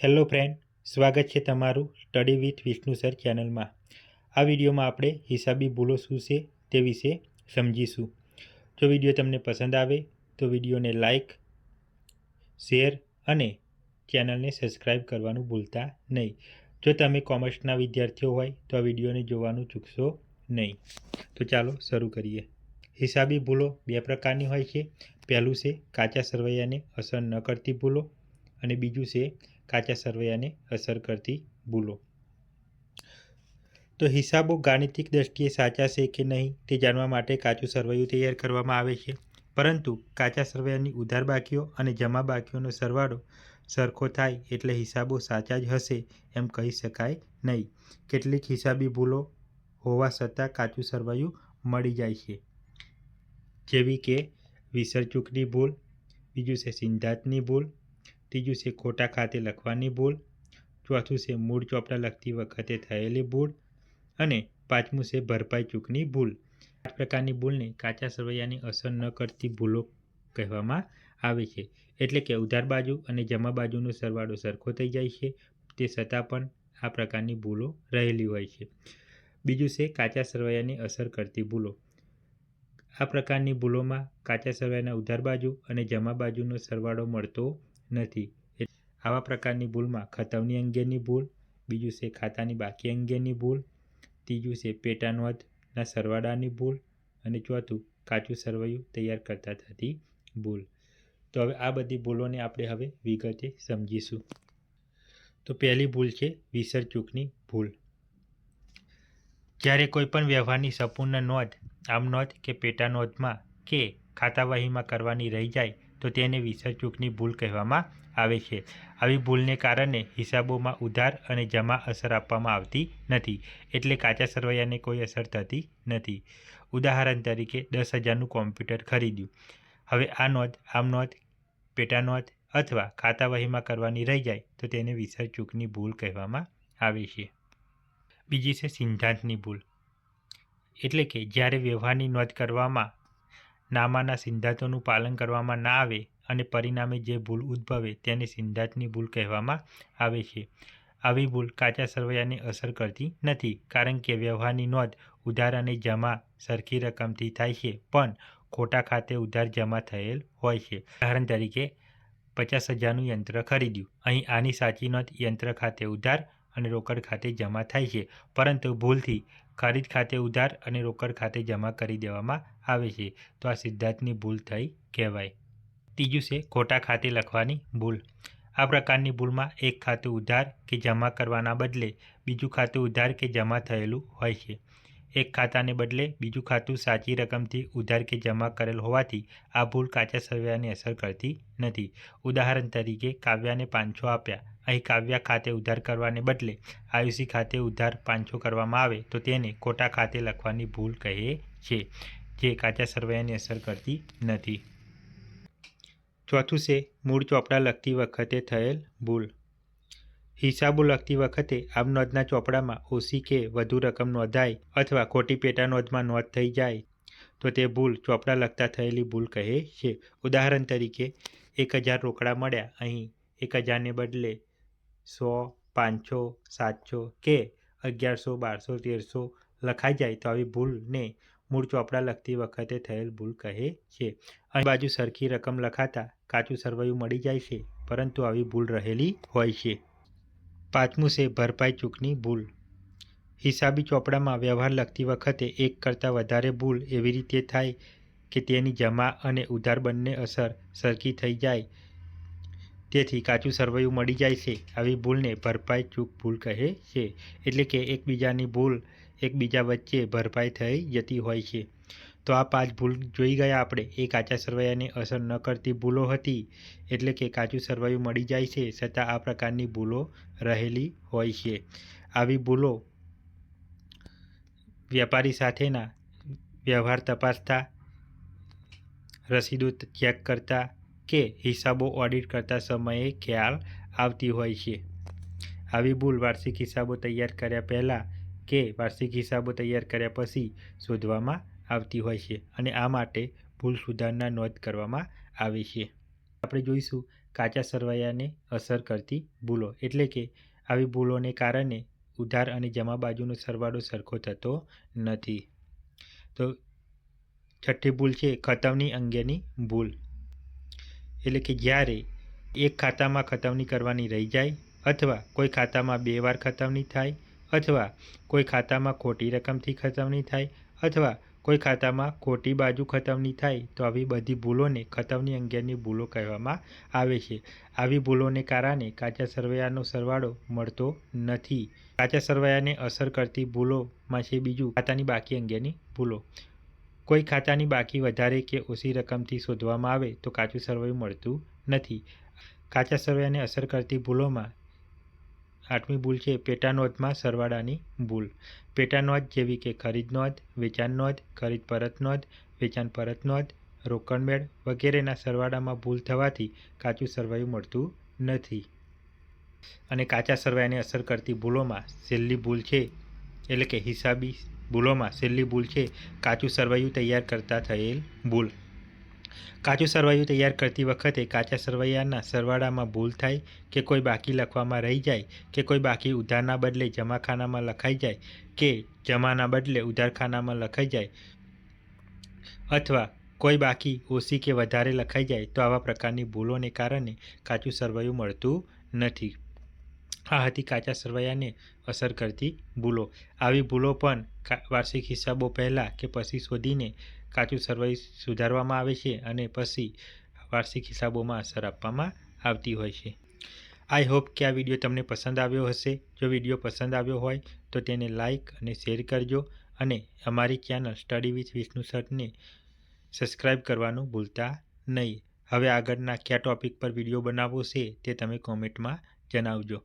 Hello friend, સ્વાગત છે તમારું સ્ટડી વિથ વિષ્ણુ સર ચેનલમાં. આ વિડીયોમાં આપણે હિસાબી ભૂલો શું છે તે વિશે સમજીશું. જો વીડિયો તમને પસંદ આવે, તો વિડીયોને લાઈક, શેર અને ચેનલને સબસ્ક્રાઈબ કરવાનું ભૂલતા નહીં. જો તમે કોમર્સના વિદ્યાર્થીઓ હોય, તો આ વિડીયોને જોવાનું ચૂકશો નહીં. તો ચાલો શરૂ કરીએ. હિસાબી ભૂલો બે પ્રકારની હોય છે. પહેલું છે કાચા સરવૈયાને અસર ન કરતી ભૂલો અને બીજું છે કાચા સરવૈયાને અસર કરતી ભૂલો. તો હિસાબો ગાણિતિક દ્રષ્ટિએ સાચા છે કે નહીં તે જાણવા માટે કાચું સરવૈયું તૈયાર કરવામાં આવે છે. પરંતુ કાચા સરવૈયાની ઉધાર બાકીઓ અને જમા બાકીઓનો સરવાળો સરખો થાય એટલે હિસાબો સાચા જ હશે એમ કહી શકાય નહીં. કેટલીક હિસાબી ભૂલો હોવા છતાં કાચું સરવૈયું મળી જાય છે. જેવી કે વિસરચૂકની ભૂલ, બીજું છે સિદ્ધાંતની ભૂલ ત્રીજું છે ખોટા ખાતે લખવાની ભૂલ. ચોથું છે મૂળ ચોપડા લખતી વખતે થયેલી ભૂલ. અને પાંચમું છે ભરપાઈ ચૂકની ભૂલ. આ પ્રકારની ભૂલને કાચા સરવૈયાની અસર ન કરતી ભૂલો કહેવામાં આવે છે. એટલે કે ઉધાર બાજુ અને જમા બાજુનો સરવાળો સરખો થઈ જાય છે. તે છતાં પણ આ પ્રકારની ભૂલો રહેલી હોય છે. બીજું છે કાચા સરવૈયાની અસર કરતી ભૂલો. આ પ્રકારની ભૂલોમાં કાચા સરવૈયાના ઉધાર બાજુ અને જમા બાજુનો સરવાળો મળતો નથી. આવા પ્રકારની ભૂલમાં ખતવણી અંગેની ભૂલ, બીજું છે ખાતાની બાકી અંગેની ભૂલ, ત્રીજું છે પેટા નોંધના સરવાળાની ભૂલ, અને ચોથું કાચું સરવૈયું તૈયાર કરતા થતી ભૂલ. તો હવે આ બધી ભૂલોને આપણે હવે વિગતે સમજીશું. તો પહેલી ભૂલ છે વિસર ચૂકની ભૂલ. જ્યારે કોઈ પણ વ્યવહારની સંપૂર્ણ નોંધ, આમ નોંધ કે પેટા નોંધમાં કે ખાતાવહીમાં કરવાની રહી જાય તો તેને વિસર ચૂકની ભૂલ કહેવામાં આવે છે. આવી ભૂલને કારણે હિસાબોમાં ઉધાર અને જમા અસર આપવામાં આવતી નથી. એટલે કાચા સરવૈયાને કોઈ અસર થતી નથી. ઉદાહરણ તરીકે દસ હજારનું કોમ્પ્યુટર ખરીદ્યું. હવે આ નોંધ, આમ નોંધ, પેટા નોંધ અથવા ખાતાવહીમાં કરવાની રહી જાય તો તેને વિસર ચૂકની ભૂલ કહેવામાં આવે છે. બીજી છે સિદ્ધાંતની ભૂલ. એટલે કે જ્યારે વ્યવહારની નોંધ કરવામાં નામાના સિદ્ધાંતોનું પાલન કરવામાં ના આવે અને પરિણામે જે ભૂલ ઉદ્ભવે તેને સિદ્ધાંતની ભૂલ કહેવામાં આવે છે. આવી ભૂલ કાચા સરવૈયાને અસર કરતી નથી કારણ કે વ્યવહારની નોંધ ઉધાર અને જમા સરખી રકમથી થાય છે, પણ ખોટા ખાતે ઉધાર જમા થયેલ હોય છે. ઉદાહરણ તરીકે, પચાસ હજારનું યંત્ર ખરીદ્યું. અહીં આની સાચી નોંધ યંત્ર ખાતે ઉધાર અને રોકડ ખાતે જમા થાય છે. પરંતુ ભૂલથી ખરીદ ખાતે ઉધાર અને રોકડ ખાતે જમા કરી દેવામાં આવે છે. તો આ સિદ્ધાંતની ભૂલ થઈ કહેવાય. ત્રીજું છે ખોટા ખાતે લખવાની ભૂલ. આ પ્રકારની ભૂલમાં એક ખાતું ઉધાર કે જમા કરવાના બદલે બીજું ખાતું ઉધાર કે જમા થયેલું હોય છે. એક ખાતાને બદલે બીજું ખાતું સાચી રકમથી ઉધાર કે જમા કરેલ હોવાથી આ ભૂલ કાચા સરવૈયાને અસર કરતી નથી. ઉદાહરણ તરીકે કાવ્યાને પાંચસો આપ્યા. અહીં કાવ્યા ખાતે ઉધાર કરવાને બદલે આયુષી ખાતે ઉધાર પાંચો કરવામાં આવે તો તેને ખોટા ખાતે લખવાની ભૂલ કહે છે, જે કાચા સરવૈયાને અસર કરતી નથી. ચોથું છે, મૂળ ચોપડા લખતી વખતે થયેલ ભૂલ. હિસાબો લખતી વખતે નોંધના ચોપડામાં ઓછી કે વધુ રકમ નોંધાય અથવા ખોટી પેટા નોંધમાં નોંધ થઈ જાય તો તે ભૂલ ચોપડા લખતા થયેલી ભૂલ કહે છે. ઉદાહરણ તરીકે, એક હજાર રોકડા મળ્યા, અહીં એક હજારને બદલે સો, પાંચસો, સાતસો કે અગિયારસો, બારસો, તેરસો લખાઈ જાય તો આવી ભૂલને મૂળ ચોપડા લખતી વખતે થયેલ ભૂલ કહે છે. અહીં બાજુ સરખી રકમ લખાતા કાચું સરવૈયું મળી જાય છે, પરંતુ આવી ભૂલ રહેલી હોય છે. પાંચમું છે ભરપાઈ ચૂકની ભૂલ. હિસાબી ચોપડામાં વ્યવહાર લખતી વખતે એક કરતાં વધારે ભૂલ એવી રીતે થાય કે તેની જમા અને ઉધાર બંને અસર સરખી થઈ જાય તેથી કાચું સરવૈયું મળી જાય છે. આવી ભૂલને ભરપાઈ ચૂક ભૂલ કહે છે. એટલે કે એકબીજાની ભૂલ એકબીજા વચ્ચે ભરપાઈ થઈ જતી હોય છે. તો આ પાંચ ભૂલ જોઈ ગયા આપણે. એ કાચા સરવૈયાને અસર ન કરતી ભૂલો હતી. એટલે કે કાચું સરવૈયું મળી જાય છે છતાં આ પ્રકારની ભૂલો રહેલી હોય છે. આવી ભૂલો વેપારી સાથેના વ્યવહાર તપાસતા, રસીદો ચેક કરતા કે હિસાબો ઓડિટ કરતા સમયે ખ્યાલ આવતી હોય છે. આવી ભૂલ વાર્ષિક હિસાબો તૈયાર કર્યા પહેલાં કે વાર્ષિક હિસાબો તૈયાર કર્યા પછી શોધવામાં આવતી હોય છે અને આ માટે ભૂલ સુધારના નોંધ કરવામાં આવે છે. આપણે જોઈશું કાચા સરવૈયાને અસર કરતી ભૂલો એટલે કે આવી ભૂલોને કારણે ઉધાર અને જમા બાજુનો સરવાળો સરખો થતો નથી. તો છઠ્ઠી ભૂલ છે ખતવણી અંગેની ભૂલ. એટલે કે જ્યારે એક ખાતામાં ખતવણી કરવાની રહી જાય અથવા કોઈ ખાતામાં બે વાર ખતવણી થાય અથવા કોઈ ખાતામાં ખોટી રકમથી ખતવણી થાય અથવા કોઈ ખાતામાં ખોટી બાજુ ખતવણી થાય, તો આવી બધી ભૂલોને ખતવણી અંગેની ભૂલો કહેવામાં આવે છે. આવી ભૂલોને કારણે કાચા સરવૈયાનો સરવાળો મળતો નથી. કાચા સરવૈયાને અસર કરતી ભૂલોમાં છે બીજું ખાતાની બાકી અંગેની ભૂલો. કોઈ ખાતાની બાકી વધારે કે ઓછી રકમથી શોધવામાં આવે તો કાચું સર્વે મળતું નથી. કાચા સર્વેને અસર કરતી ભૂલોમાં આઠમી ભૂલ છે પેટા નોંધમાં સરવાળાની ભૂલ. પેટા નોંધ જેવી કે ખરીદ નોંધ, વેચાણ નોંધ, ખરીદ પરત નોંધ, વેચાણ પરત નોંધ રોકડમેળ વગેરેના સરવાળામાં ભૂલ થવાથી કાચું સરવૈયું મળતું નથી. અને કાચા સરવૈયાને અસર કરતી ભૂલોમાં છેલ્લી ભૂલ છે એટલે કે હિસાબી ભૂલોમાં છેલ્લી ભૂલ છે. કાચું સરવૈયું તૈયાર કરતા થયેલ ભૂલ. કાચું સરવૈયું તૈયાર કરતી વખતે કાચા સરવૈયાના સરવાળામાં ભૂલ થાય કે કોઈ બાકી લખવામાં રહી જાય કે કોઈ બાકી ઉધારના બદલે જમાખાનામાં લખાઈ જાય કે જમાના બદલે ઉધારખાનામાં લખાઈ જાય અથવા કોઈ બાકી ઓછી કે વધારે લખાઈ જાય તો આવા પ્રકારની ભૂલોને કારણે કાચું સરવૈયું મળતું નથી. આ હતી કાચા સરવૈયાને અસર કરતી ભૂલો. આવી ભૂલો પણ વાર્ષિક હિસાબો પહેલાં કે પછી શોધીને કાચું સરવૈયું સુધારવામાં આવે છે અને પછી વાર્ષિક હિસાબોમાં અસર આપવામાં આવતી હોય છે. આઈ હોપ કે આ વીડિયો તમને પસંદ આવ્યો હશે. જો વીડિયો પસંદ આવ્યો હોય તો તેને લાઇક અને શેર કરજો અને અમારી ચેનલ સ્ટડી વિથ વિષ્ણુ સરને સબસ્ક્રાઈબ કરવાનું ભૂલતા નહીં. હવે આગળના કયા ટૉપિક પર વીડિયો બનાવવો છે તે તમે કોમેન્ટમાં જણાવજો